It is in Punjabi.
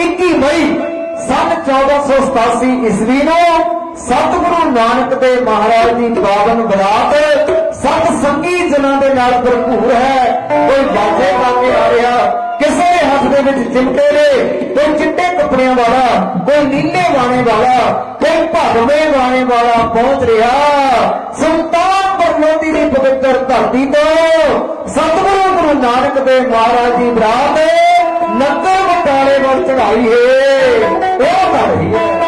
21 ਮਈ ਸਨ 1487 ਈਸਵੀ ਨੂੰ ਸਤਿਗੁਰੂ ਨਾਨਕ ਦੇ ਮਹਾਰਾਜ ਦੀ ਪਾਵਨ ਬਰਾਤ ਸਤ ਸੰਗੀ ਜਨਾਂ ਦੇ ਨਾਲ ਭਰਪੂਰ ਹੈ। ਕੋਈ ਬਾਜੇ ਗਾ ਆ ਰਿਹਾ, ਕਿਸੇ ਦੇ ਹੱਥ ਦੇ ਵਿੱਚ ਚਿਮਟੇ ਨੇ, ਕੋਈ ਚਿੱਟੇ ਕੱਪੜਿਆਂ ਵਾਲਾ, ਕੋਈ ਨੀਲੇ ਵਾਣੇ ਵਾਲਾ, ਕੋਈ ਭਗਵੇਂ ਬਾਣੇ ਵਾਲਾ ਪਹੁੰਚ ਰਿਹਾ। ਸੁਲਤਾਨਪੁਰ ਲੋਧੀ ਦੀ ਪਵਿੱਤਰ ਧਰਤੀ ਤੋਂ ਸਤਿਗੁਰੂ ਗੁਰੂ ਨਾਨਕ ਦੇ ਮਹਾਰਾਜ ਦੀ ਬਰਾਤ ਨਗਰ ਬਾਲੇ ਵਰ ਚੜਾਈ ਏ। ਉਹ ਕਰ ਰਹੀ ਹੈ